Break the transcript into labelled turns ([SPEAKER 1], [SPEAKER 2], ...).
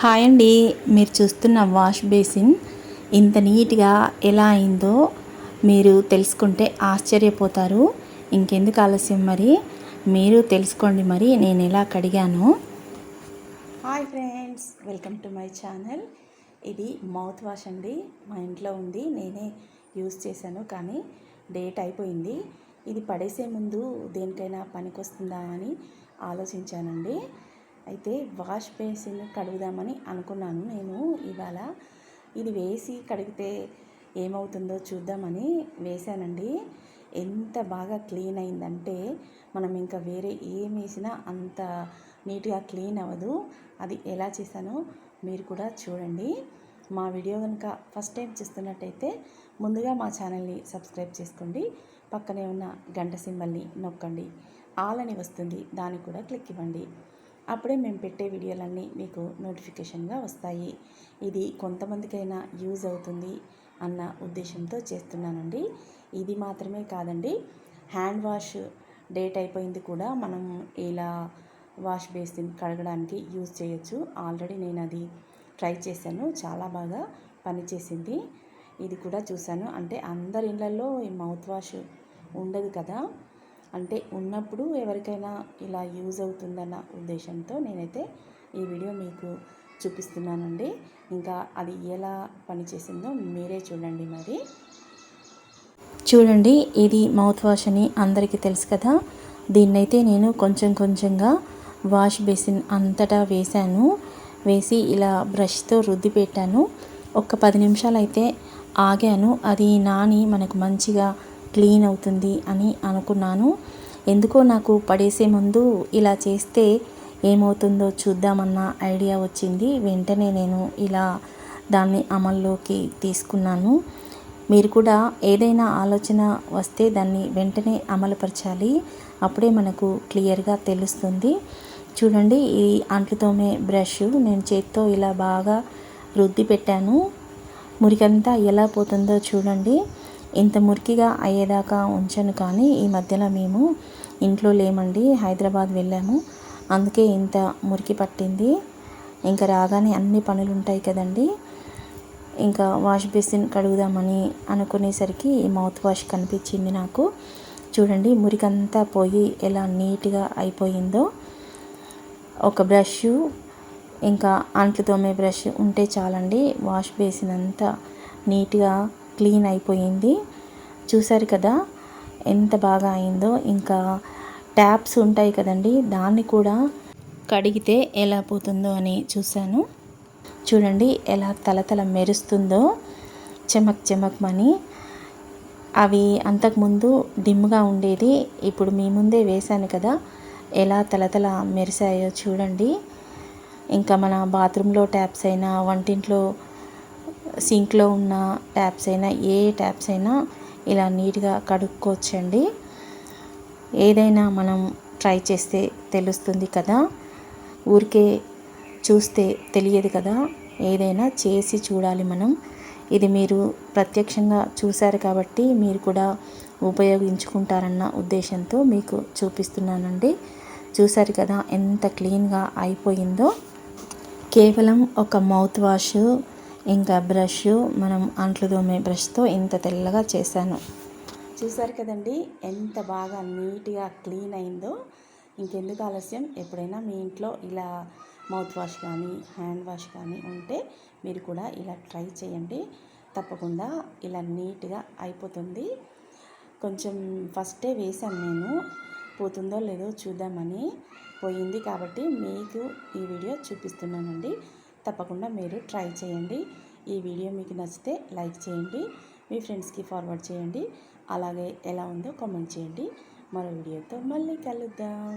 [SPEAKER 1] Hi అండి. మీరు చూస్తున్న వాష్ బేసిన్ ఇంత నీట్గా ఎలా అయిందో మీరు తెలుసుకుంటే ఆశ్చర్యపోతారు. ఇంకెందుకు ఆలస్యం మరి? మీరు తెలుసుకోండి మరి నేను ఎలా కడిగాను. Hi friends welcome to my channel. ఇది మౌత్ వాష్ అండి. మా ఇంట్లో ఉంది నేనే యూస్ చేశాను కానీ డేట్ అయిపోయింది. ఇది పడేసే ముందు దేనికైనా పనికొస్తుందా అని ఆలోచించానండి. అయితే వాష్ బేసిన్ కడుగుదామని అనుకున్నాను నేను. ఇవాళ ఇది వేసి కడిగితే ఏమవుతుందో చూద్దామని వేశానండి. ఎంత బాగా క్లీన్ అయిందంటే మనం ఇంకా వేరే ఏం వేసినా అంత నీట్గా క్లీన్ అవ్వదు. అది ఎలా చేశానో మీరు కూడా చూడండి. మా వీడియో కనుక ఫస్ట్ టైం చూస్తున్నట్టయితే ముందుగా మా ఛానల్ని సబ్స్క్రైబ్ చేసుకోండి. పక్కనే ఉన్న గంట సింబల్ని నొక్కండి. ఆల్ అని వస్తుంది. దానికి కూడా క్లిక్ ఇవ్వండి. అప్పుడే మేము పెట్టే వీడియోలన్నీ మీకు నోటిఫికేషన్గా వస్తాయి. ఇది కొంతమందికైనా యూజ్ అవుతుంది అన్న ఉద్దేశంతో చేస్తున్నానండి. ఇది మాత్రమే కాదండి హ్యాండ్ వాష్ డేట్ అయిపోయింది కూడా మనం ఇలా వాష్ బేసిన్ కడగడానికి యూజ్ చేయొచ్చు. ఆల్రెడీ నేను అది ట్రై చేశాను చాలా బాగా పనిచేసింది ఇది కూడా చూశాను. అంటే అందరి ఇళ్ళల్లో ఈ మౌత్ వాష్ ఉండదు కదా. అంటే ఉన్నప్పుడు ఎవరికైనా ఇలా యూజ్ అవుతుందన్న ఉద్దేశంతో నేనైతే ఈ వీడియో మీకు చూపిస్తున్నానండి. ఇంకా అది ఎలా పనిచేసిందో మీరే చూడండి మరి. చూడండి ఇది మౌత్ వాష్ అని అందరికీ తెలుసు కదా. దీన్నైతే నేను కొంచెం కొంచెంగా వాష్ బేసిన్ అంతటా వేశాను. వేసి ఇలా బ్రష్తో రుద్ది పెట్టాను. ఒక పది నిమిషాలు అయితే ఆగాను. అది నాని మనకు మంచిగా క్లీన్ అవుతుంది అని అనుకున్నాను. ఎందుకో నాకు పడేసే ముందు ఇలా చేస్తే ఏమవుతుందో చూద్దామన్న ఐడియా వచ్చింది. వెంటనే నేను ఇలా దాన్ని అమల్లోకి తీసుకున్నాను. మీరు కూడా ఏదైనా ఆలోచన వస్తే దాన్ని వెంటనే అమలుపరచాలి. అప్పుడే మనకు క్లియర్గా తెలుస్తుంది. చూడండి ఈ అంట్లతోమే బ్రష్ నేను చేత్తో ఇలా బాగా రుద్ది పెట్టాను. మురికంతా ఎలా పోతుందో చూడండి. ఇంత మురికిగా అయ్యేదాకా ఉంచను కానీ ఈ మధ్యలో మేము ఇంట్లో లేమండి హైదరాబాద్ వెళ్ళాము. అందుకే ఇంత మురికి పట్టింది. ఇంకా రాగానే అన్ని పనులు ఉంటాయి కదండి. ఇంకా వాష్ బేసిన్ కడుగుదామని అనుకునేసరికి ఈ మౌత్ వాష్ కనిపించింది నాకు. చూడండి మురికంతా పోయి ఎలా నీట్గా అయిపోయిందో. ఒక బ్రష్ ఇంకా అంట్లు తోమే బ్రష్ ఉంటే చాలండి. వాష్ బేసిన్ అంతా నీట్గా క్లీన్ అయిపోయింది. చూసారు కదా ఎంత బాగా అయిందో. ఇంకా ట్యాప్స్ ఉంటాయి కదండి దాన్ని కూడా కడిగితే ఎలా పోతుందో అని చూశాను. చూడండి ఎలా తలతల మెరుస్తుందో. చెమక్ చెమక్ మని. అవి అంతకుముందు డిమ్గా ఉండేది ఇప్పుడు మీ ముందే వేశాను కదా. ఎలా తలతల మెరిసాయో చూడండి. ఇంకా మన బాత్రూంలో ట్యాప్స్ అయినా వంటింట్లో సింక్లో ఉన్న ట్యాప్స్ అయినా ఏ ట్యాప్స్ అయినా ఇలా నీట్గా కడుక్కోవచ్చండి. ఏదైనా మనం ట్రై చేస్తే తెలుస్తుంది కదా. ఊరికే చూస్తే తెలియదు కదా. ఏదైనా చేసి చూడాలి మనం. ఇది మీరు ప్రత్యక్షంగా చూశారు కాబట్టి మీరు కూడా ఉపయోగించుకుంటారన్న ఉద్దేశంతో మీకు చూపిస్తున్నానండి. చూశారు కదా ఎంత క్లీన్గా అయిపోయిందో. కేవలం ఒక మౌత్ వాష్ ఇంకా బ్రష్ మనం అంట్లు తోమే బ్రష్తో ఇంత తెల్లగా చేశాను. చూసారు కదండి ఎంత బాగా నీట్గా క్లీన్ అయిందో. ఇంకెందుకు ఆలస్యం? ఎప్పుడైనా మీ ఇంట్లో ఇలా మౌత్ వాష్ కానీ హ్యాండ్ వాష్ కానీ ఉంటే మీరు కూడా ఇలా ట్రై చేయండి. తప్పకుండా ఇలా నీట్గా అయిపోతుంది. కొంచెం ఫస్టే వేసాను నేను. పోతుందో లేదో చూద్దామని పోయింది కాబట్టి మీకు ఈ వీడియో చూపిస్తున్నానండి. తప్పకుండా మీరు ట్రై చేయండి. ఈ వీడియో మీకు నచ్చితే లైక్ చేయండి. మీ ఫ్రెండ్స్కి ఫార్వర్డ్ చేయండి. అలాగే ఎలా ఉందో కామెంట్ చేయండి. మరో వీడియోతో మళ్ళీ కలుద్దాం.